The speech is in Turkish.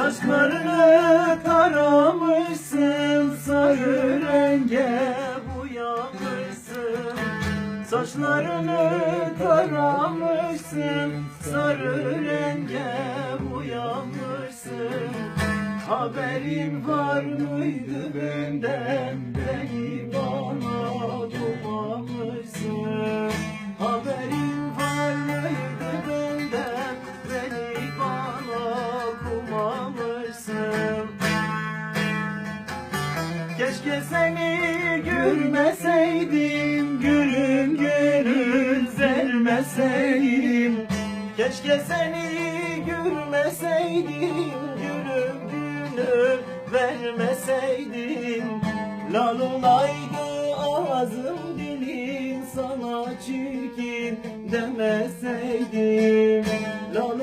Saçlarını taramışsın sarı renge boyamışsın. Saçlarını taramışsın sarı renge boyamışsın. Haberin var mıydı benden Keşke seni görmeseydim Gülüm gönül vermeseydim Keşke seni görmeseydim Gülüm gönül vermeseydim. Lal olaydı ağzım dilim Sana çirkin demeseydim. Lal